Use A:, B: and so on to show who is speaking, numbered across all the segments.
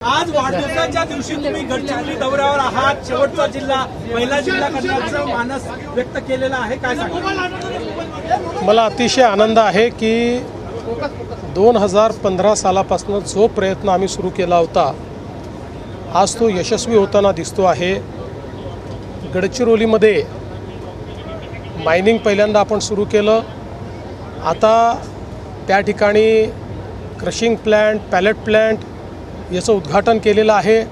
A: आज वाढदिवसाच्या दिवशी तुम्ही गडचिरोली दौऱ्यावर आहात. शेवटचा जिल्हा पहिला जिल्हा करण्याचं मानस व्यक्त केलेलं आहे. काय सांगा
B: मला अतिशय आनंद आहे की दोन हजार पंधरा सालापासून जो प्रयत्न आम्ही सुरू केला होता आज तो यशस्वी होताना दिसतो आहे. गडचिरोलीमध्ये मायनिंग पहिल्यांदा आपण सुरू केलं. आता त्या ठिकाणी क्रशिंग प्लॅन्ट पॅलेट प्लॅन्ट याचं उद्घाटन केलेलं आहे.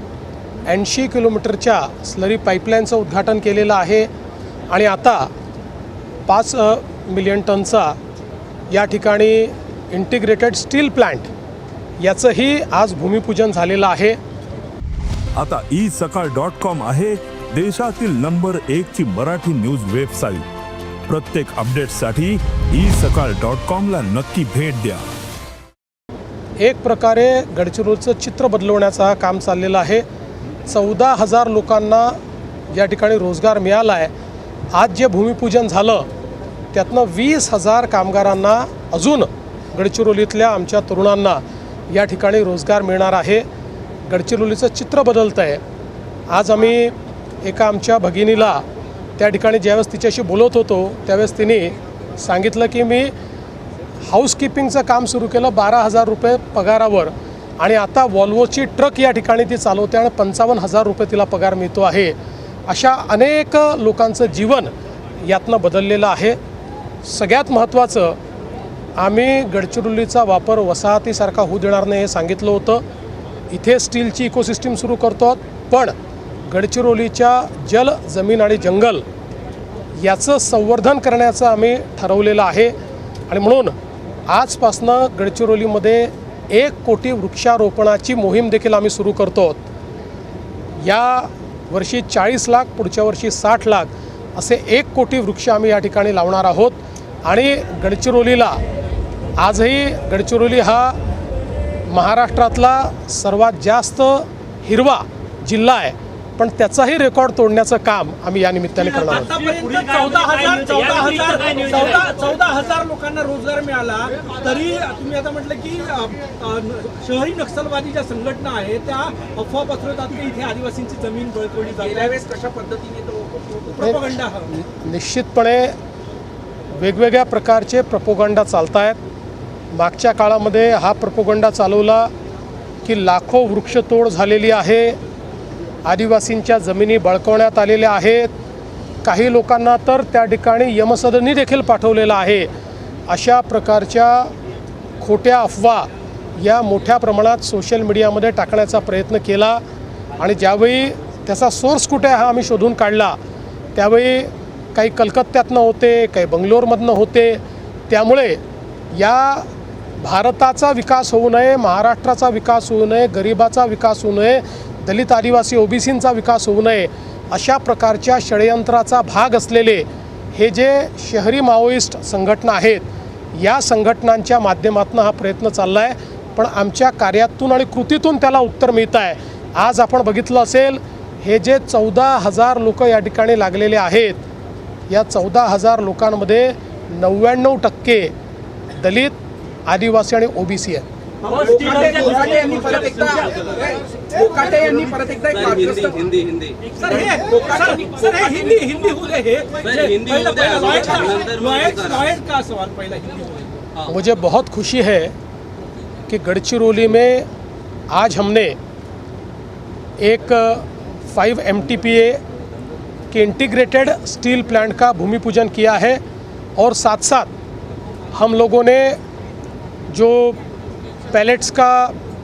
B: ऐंशी किलोमीटरच्या स्लरी पाईपलाईनचं उद्घाटन केलेलं आहे. आणि आता पाच मिलियन टनचा या ठिकाणी इंटिग्रेटेड स्टील प्लांट याचंही आज भूमिपूजन झालेलं आहे.
C: आता ई सकाळ डॉट कॉम आहे देशातील नंबर एक ची मराठी न्यूज वेबसाईट प्रत्येक अपडेटसाठी ई सकाळ डॉट कॉम ला नक्की भेट द्या.
B: एक प्रकारे गडचिरोलीचं चित्र बदलवण्याचं हा काम चाललेलं आहे. चौदा हजार लोकांना या ठिकाणी रोजगार मिळाला आहे आज जे भूमिपूजन झालं त्यातनं वीस हजार कामगारांना अजून गडचिरोलीतल्या आमच्या तरुणांना या ठिकाणी रोजगार मिळणार आहे. गडचिरोलीचं चित्र बदलतं आहे आज आम्ही एका आमच्या भगिनीला त्या ठिकाणी ज्यावेळेस तिच्याशी बोलत होतो त्यावेळेस तिने सांगितलं की मी हाऊसकीपिंगचं काम सुरू केलं बारा हजार रुपये पगारावर. आणि आता वॉल्वोची ट्रक या ठिकाणी ती चालवते आणि पंचावन्न हजार रुपये तिला पगार मिळतो आहे. अशा अनेक लोकांचं जीवन यातनं बदललेलं आहे. सगळ्यात महत्त्वाचं आम्ही गडचिरोलीचा वापर वसाहतीसारखा होऊ देणार नाही हे सांगितलं होतं. इथे स्टीलची इकोसिस्टीम सुरू करतो पण गडचिरोलीच्या जल जमीन आणि जंगल याचं संवर्धन करण्याचं आम्ही ठरवलेलं आहे. आणि म्हणून आजपासनं गडचिरोलीमध्ये एक कोटी वृक्षारोपणाची मोहीम देखील आम्ही सुरू करतो. आहोत या वर्षी चाळीस लाख पुढच्या वर्षी साठ लाख असे एक कोटी वृक्ष आम्ही या ठिकाणी लावणार आहोत. आणि गडचिरोलीला आजही गडचिरोली हा महाराष्ट्रातला सर्वात जास्त हिरवा जिल्हा आहे. पण त्याचाही रेकॉर्ड तोडण्याचं काम आम्ही या निमित्ताने करणार आहोत.
A: आतापर्यंत चौदा हजार चौदा हजार चौदा चौदा हजार लोकांना रोजगार मिळाला तरी तुम्ही आता म्हटलं की शहरी नक्षलवादी ज्या संघटना आहेत त्या अफवा पसरवतात की इथे आदिवासींची जमीन बळकवली जाते. कशा पद्धतीने तो प्रोपगंडा हा
B: निश्चितपणे वेगवेगळ्या प्रकारचे प्रपोगंडा चालत आहेत मागच्या काळामध्ये हा प्रपोगंडा चालवला की लाखो वृक्षतोड झालेली आहे. आदिवासींच्या जमिनी बळकवण्यात आलेल्या आहेत. काही लोकांना तर त्या ठिकाणी यमसदनी देखील पाठवलेलं आहे. अशा प्रकारच्या खोट्या अफवा या मोठ्या प्रमाणात सोशल मीडियामध्ये टाकण्याचा प्रयत्न केला आणि ज्यावेळी त्याचा सोर्स कुठे हा आम्ही शोधून काढला. त्यावेळी काही कलकत्त्यातनं होते काही बंगलोरमधनं होते. त्यामुळे या भारताचा विकास होऊ नये महाराष्ट्राचा विकास होऊ नये गरिबाचा विकास होऊ नये दलित आदिवासी ओबीसींचा विकास होऊ नये अशा प्रकारच्या षडयंत्राचा भाग असलेले हे जे शहरी माओइस्ट संघटना आहेत या संघटनांच्या माध्यमातून हा प्रयत्न चालला आहे पण आमच्या कार्यातून आणि कृतीतून त्याला उत्तर मिळत आहे आज आपण बघितलं असेल हे जे चौदा हजार लोक या ठिकाणी लागलेले आहेत या चौदा हजार लोकांमध्ये नव्याण्णव टक्के दलित आदिवासी आणि ओबीसी आहेत.
D: कोकाटे यांनी परत एकदा कोकाटे यांनी परत एकदा एक
E: हिंदी हिंदी हिंदी।
A: सर हे सर सर हे हिंदी हिंदी होऊ हे।
E: हिंदी
A: पहिलं-
E: होऊ दे,
A: पहिलं
E: अजून
A: लॉयड का-
E: नंतर मग
A: लॉयड-
E: करा.
A: लॉयड का सवाल पहिला हिंदी
B: मुझे बहुत खुशी है कि गढ़चिरौली में आज हमने एक फाइव एम टी के इंटीग्रेटेड स्टील प्लांट का भूमि पूजन किया है और साथ साथ हम लोगों ने जो पैलेट्स का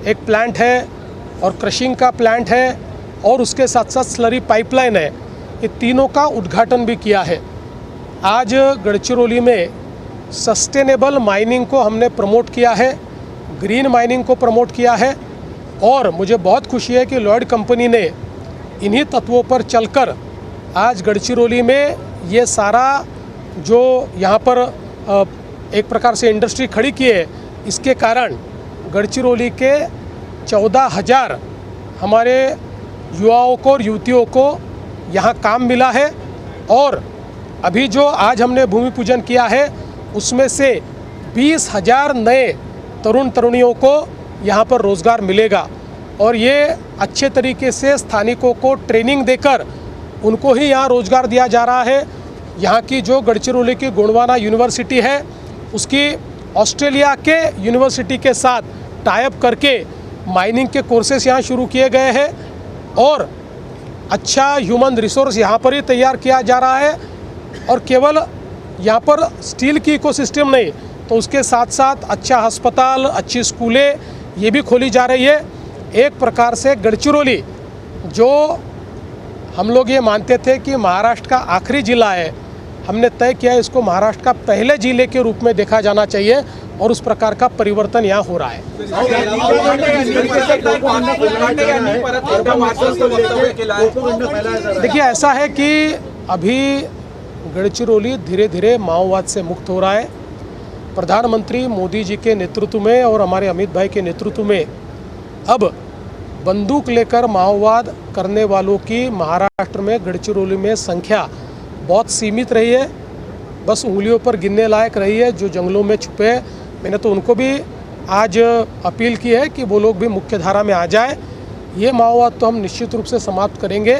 B: एक प्लांट है और क्रशिंग का प्लांट है और उसके साथ साथ स्लरी पाइपलाइन है। ये तीनों का उद्घाटन भी किया है। आज गढ़चिरौली में सस्टेनेबल माइनिंग को हमने प्रमोट किया है ग्रीन माइनिंग को प्रमोट किया है और मुझे बहुत खुशी है कि लॉयड कंपनी ने इन्हीं तत्वों पर चलकर आज गढ़चिरौली में ये सारा जो यहाँ पर एक प्रकार से इंडस्ट्री खड़ी की है, इसके कारण गढ़चिरौली के चौदह हज़ार हमारे युवाओं को और युवतियों को यहाँ काम मिला है और अभी जो आज हमने भूमि पूजन किया है, उसमें से बीस हज़ार नए तरुण तरुणियों को यहाँ पर रोज़गार मिलेगा। और ये अच्छे तरीके से स्थानिकों को ट्रेनिंग देकर उनको ही यहाँ रोज़गार दिया जा रहा है। यहाँ की जो गढ़चिरौली की गोंडवाना यूनिवर्सिटी है, उसकी ऑस्ट्रेलिया के यूनिवर्सिटी के साथ टाइप करके माइनिंग के कोर्सेस यहाँ शुरू किए गए हैं और अच्छा ह्यूमन रिसोर्स यहाँ पर ही तैयार किया जा रहा है और केवल यहाँ पर स्टील की इकोसिस्टम नहीं तो उसके साथ साथ अच्छा अस्पताल, अच्छी स्कूलें ये भी खोली जा रही है। एक प्रकार से गढ़चिरौली जो हम लोग ये मानते थे कि महाराष्ट्र का आखिरी ज़िला है हमने तय किया है इसको महाराष्ट्र का पहले ज़िले के रूप में देखा जाना चाहिए और उस प्रकार का परिवर्तन यहाँ हो रहा है। देखिए, ऐसा है कि अभी गढ़चिरौली धीरे धीरे माओवाद से मुक्त हो रहा है। प्रधानमंत्री मोदी जी के नेतृत्व में और हमारे अमित भाई के नेतृत्व में अब बंदूक लेकर माओवाद करने वालों की महाराष्ट्र में गढ़चिरौली में संख्या बहुत सीमित रही है। बस उंगलियों पर गिनने लायक रही है, जो जंगलों में छुपे हैं। मैंने तो उनको भी आज अपील की है कि वो लोग भी मुख्य धारा में आ जाए। ये माओवाद तो हम निश्चित रूप से समाप्त करेंगे,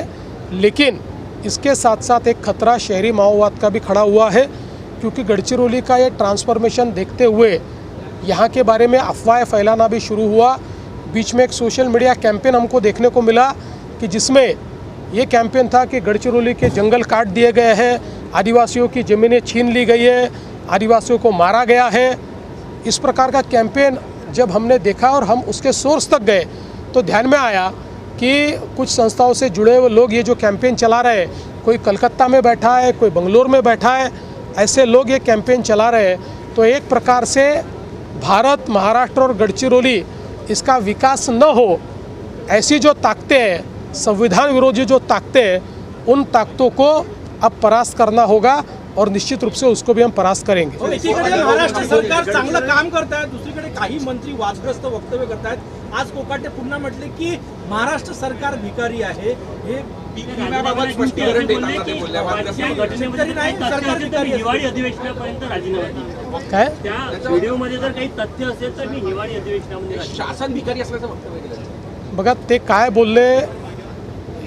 B: लेकिन इसके साथ साथ एक खतरा शहरी माओवाद का भी खड़ा हुआ है, क्योंकि गढ़चिरौली का ये ट्रांसफॉर्मेशन देखते हुए यहाँ के बारे में अफवाहें फैलाना भी शुरू हुआ। बीच में एक सोशल मीडिया कैंपेन हमको देखने को मिला कि जिसमें ये कैंपेन था कि गढ़चिरौली के जंगल काट दिए गए हैं। आदिवासियों की ज़मीनें छीन ली गई है। आदिवासियों को मारा गया है। इस प्रकार का कैंपेन जब हमने देखा और हम उसके सोर्स तक गए तो ध्यान में आया कि कुछ संस्थाओं से जुड़े हुए लोग ये जो कैंपेन चला रहे हैं, कोई कलकत्ता में बैठा है, कोई बंगलोर में बैठा है, ऐसे लोग ये कैंपेन चला रहे हैं। तो एक प्रकार से भारत, महाराष्ट्र और गढ़चिरौली इसका विकास न हो, ऐसी जो ताकतें हैं संविधान विरोधी जो ताकतें हैं उन ताकतों को अब परास्त करना होगा और निश्चित रूप से उसको भी हम परास्त करेंगे।
A: महाराष्ट्र सरकार चांगलं काम करत आहे दुसरीकडे काही मंत्री वादग्रस्त वक्तव्य करतायत आज कोकाटे पुन्हा म्हटले की महाराष्ट्र सरकार भिकारी आहे. हे
D: विम्याबाबत स्पष्टीकरण देताना ते बोलले वादग्रस्त
A: शेतकरी नाही सरकार भिकारी आहे.
E: हिवाळी अधिवेशनापर्यंत राजीनामा दिला
B: काय?
E: त्या व्हिडिओमध्ये जर काही तथ्य असेल तर मी हिवाळी अधिवेशनामध्ये राजीनामा
D: शासन भिकारी असल्याचं वक्तव्य केलं.
B: बघा ते काय बोलले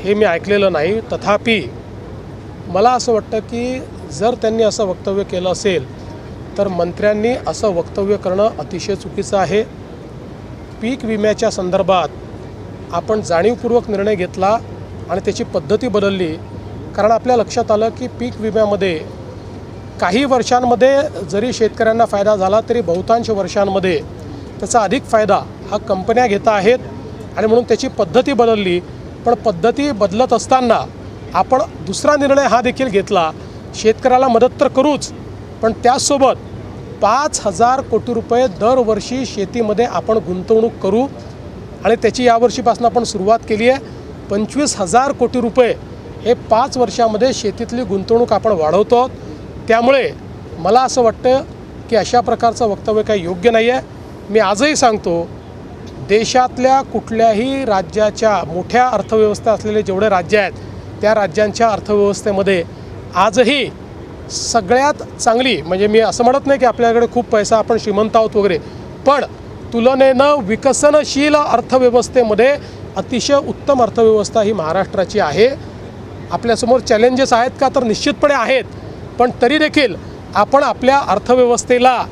B: हे मी ऐकलेलं नाही. तथापि मला असं वाटतं की जर त्यांनी असं वक्तव्य केलं असेल तर मंत्र्यांनी असं वक्तव्य करणं अतिशय चुकीचं आहे. पीक विम्याच्या संदर्भात आपण जाणीवपूर्वक निर्णय घेतला आणि त्याची पद्धती बदलली कारण आपल्या लक्षात आलं की पीक विम्यामध्ये काही वर्षांमध्ये जरी शेतकऱ्यांना फायदा झाला तरी बहुतांश वर्षांमध्ये त्याचा अधिक फायदा हा कंपन्या घेत आहेत आणि म्हणून त्याची पद्धती बदलली. पण पद्धती बदलत असताना आपण दुसरा निर्णय हा देखील घेतला. शेतकऱ्याला मदत तर करूच पण त्याचसोबत पाच हजार कोटी रुपये दरवर्षी शेतीमध्ये आपण गुंतवणूक करू आणि त्याची यावर्षीपासून आपण सुरुवात केली आहे. पंचवीस हजार कोटी रुपये हे पाच वर्षामध्ये शेतीतली गुंतवणूक आपण वाढवतो. त्यामुळे मला असं वाटतं की अशा प्रकारचं वक्तव्य काही योग्य नाही आहे मी आजही सांगतो देशातल्या कुठल्याही राज्याच्या मोठ्या अर्थव्यवस्था असलेले जेवढे राज्य आहेत त्या राज्यांच्या अर्थव्यवस्थेमध्ये आजही सगळ्यात चांगली म्हणजे मी असं म्हणत नाही की आपल्याकडे खूप पैसा आपण श्रीमंत आहोत वगैरे पण तुलनेनं विकसनशील अर्थव्यवस्थेमध्ये अतिशय उत्तम अर्थव्यवस्था ही महाराष्ट्राची आहे. आपल्यासमोर चॅलेंजेस आहेत का तर निश्चितपणे आहेत पण तरी देखील आपण आपल्या अर्थव्यवस्थेला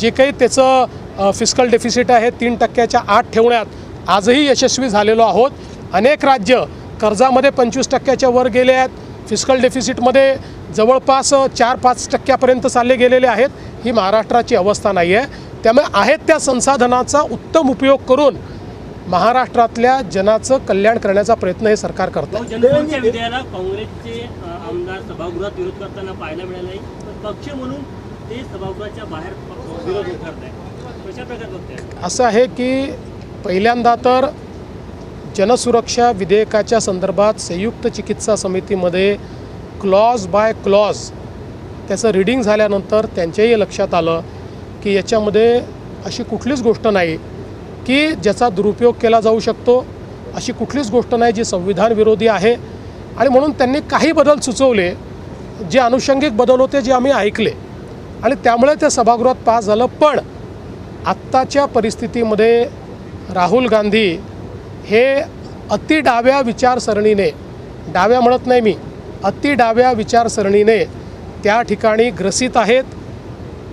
B: जे काही त्याचं फिस्कल डेफिसिट आहे तीन टक्क्याच्या आत ठेवण्यात आजही यशस्वी झालेलो आहोत. अनेक राज्य कर्जामध्ये पंचवीस टक्क्याच्या वर गेले आहेत. फिस्कल डेफिसिटमध्ये जवळपास चार पाच टक्क्यापर्यंत चालले गेलेले आहेत. ही महाराष्ट्राची अवस्था नाही आहे त्यामुळे आहेत त्या संसाधनाचा उत्तम उपयोग करून महाराष्ट्रातल्या जनाचं कल्याण करण्याचा प्रयत्न हे सरकार करतं
E: काँग्रेसचे आमदार सभागृहात विरोध करताना पाहायला मिळाला पक्ष म्हणून ते सभागृहाच्या बाहेर विरोध करत आहे
B: असं आहे की पहिल्यांदा तर जनसुरक्षा विधेयकाच्या संदर्भात संयुक्त चिकित्सा समितीमध्ये क्लॉज बाय क्लॉज त्याचं रिडिंग झाल्यानंतर त्यांच्याही लक्षात आलं की याच्यामध्ये अशी कुठलीच गोष्ट नाही की ज्याचा दुरुपयोग केला जाऊ शकतो अशी कुठलीच गोष्ट नाही जी संविधान विरोधी आहे. आणि म्हणून त्यांनी काही बदल सुचवले जे अनुषंगिक बदल होते जे आम्ही ऐकले. आणि त्यामुळे ते सभागृहात पास झालं. पण आत्ताच्या परिस्थितीमध्ये राहुल गांधी हे अति डाव्या विचारसरणीने डाव्या म्हणत नाही मी अति डाव्या विचारसरणीने त्या ठिकाणी ग्रसित आहेत.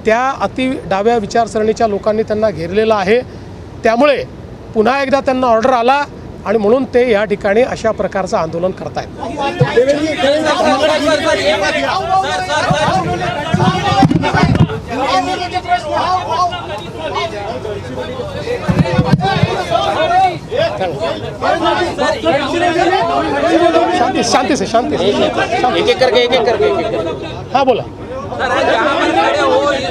B: त्या अति डाव्या विचारसरणीच्या लोकांनी त्यांना घेरलेलं आहे. त्यामुळे पुन्हा एकदा त्यांना ऑर्डर आला. आणि म्हणून ते या ठिकाणी अशा प्रकारचं आंदोलन करतायत. शांति शांति से शांति से
F: एक एक करके एक एक करके एक एक करके.
B: हाँ बोला.
F: सर आज यहाँ पर खड़े हो इस-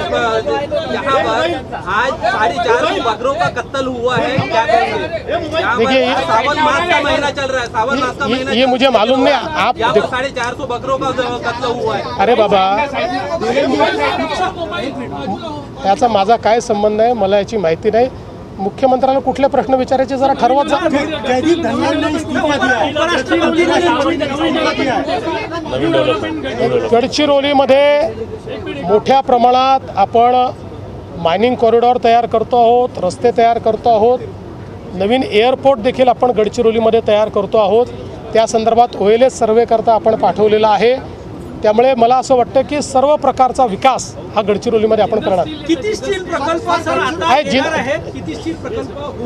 F: यहाँ पर आज साढ़े चार सौ बकरों का कत्ल हुआ है क्या कहेंगे? यहाँ पर
B: देखिए, ये-
F: सावन मास का महीना चल रहा है सावन मास का
B: ये-
F: महीना
B: ये मुझे
F: है।
B: मालूम नहीं, आप
F: यहाँ पर
B: देखो-
F: साढ़े चार सौ बकरों का कत्ल हुआ है।
B: अरे बाबा। याचा माझा काय संबंध आहे? मला याची माहिती नाही. मुख्यमंत्र्यांना कुठले प्रश्न विचारायचे जरा ठरवत जा. गडचिरोलीमध्ये मोठ्या प्रमाणात आपण मायनिंग कॉरिडॉर तयार करतो आहोत रस्ते तयार करतो आहोत. नवीन एअरपोर्ट देखील आपण गडचिरोलीमध्ये तयार करतो आहोत. त्या संदर्भात ओ एल एस सर्वेकरता आपण पाठवलेला आहे. त्यामुळे मला असं वाटतं की सर्व प्रकारचा विकास हा गडचिरोलीमध्ये आपण करणार
A: उभे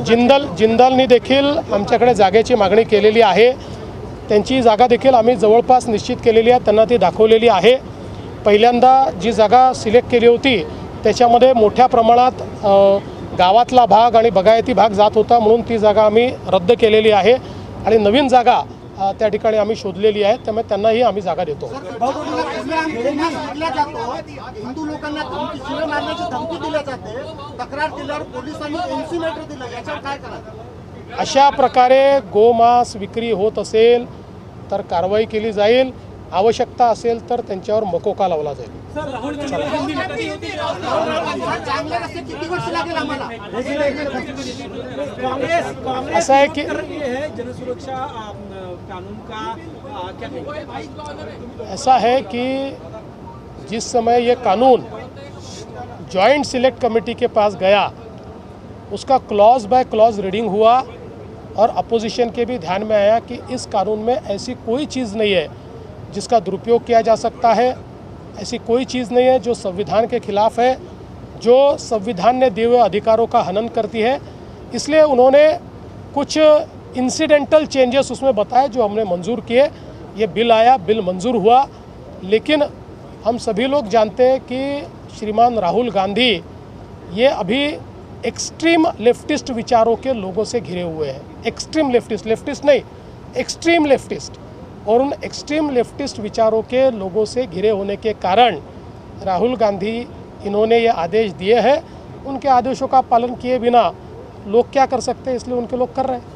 B: जिंदल जिंदालनी देखील आमच्याकडे जागेची मागणी केलेली आहे. त्यांची जागा देखील आम्ही जवळपास निश्चित केलेली आहे त्यांना ती दाखवलेली आहे. पहिल्यांदा जी जागा सिलेक्ट केली होती त्याच्यामध्ये मोठ्या प्रमाणात गावातला भाग आणि बगायती भाग जात होता म्हणून ती जागा आम्ही रद्द केलेली आहे. आणि नवीन जागा त्या ठिकाणी आम्ही शोधलेली आहे त्यामुळे त्यांनाही आम्ही जागा देतो.
G: मारला जातो? हिंदू लोकांना धमकी शिवे मारण्याची धमकी दिली जाते. तक्रार केल्यावर पोलिसांनी इन्सिलेटर दिलं. याच्यावर काय करायचं?
B: अशा प्रकारे गोमांस विक्री होत असेल तर कारवाई केली जाईल. आवश्यकता असेल तर त्यांच्यावर मकोका लावला जाईल.
A: सर राहुल गांधी
G: चांगले रस्ते किती वर्ष लागेल आम्हाला?
A: कांग्रेस कांग्रेस
B: ऐसा है कि-
A: जनसुरक्षा कानून का क्या कहेंगे?
B: ऐसा है कि जिस समय ये कानून जॉइंट सिलेक्ट कमेटी के पास गया, उसका क्लॉज बाय क्लॉज रीडिंग हुआ और अपोजिशन के भी ध्यान में आया कि इस कानून में ऐसी कोई चीज़ नहीं है जिसका दुरुपयोग किया जा सकता है। ऐसी कोई चीज़ नहीं है जो संविधान के खिलाफ है, जो संविधान ने दिए हुए अधिकारों का हनन करती है। इसलिए उन्होंने कुछ इंसिडेंटल चेंजेस उसमें बताए जो हमने मंजूर किए। ये बिल आया, बिल मंजूर हुआ। लेकिन हम सभी लोग जानते हैं कि श्रीमान राहुल गांधी ये अभी एक्सट्रीम लेफ्टिस्ट विचारों के लोगों से घिरे हुए हैं। एक्सट्रीम लेफ्टिस्ट लेफ्टिस्ट नहीं एक्सट्रीम लेफ्टिस्ट और उन एक्सट्रीम लेफ्टिस्ट विचारों के लोगों से घिरे होने के कारण राहुल गांधी इन्होंने ये आदेश दिए हैं। उनके आदेशों का पालन किए बिना लोग क्या कर सकते हैं? इसलिए उनके लोग कर रहे हैं।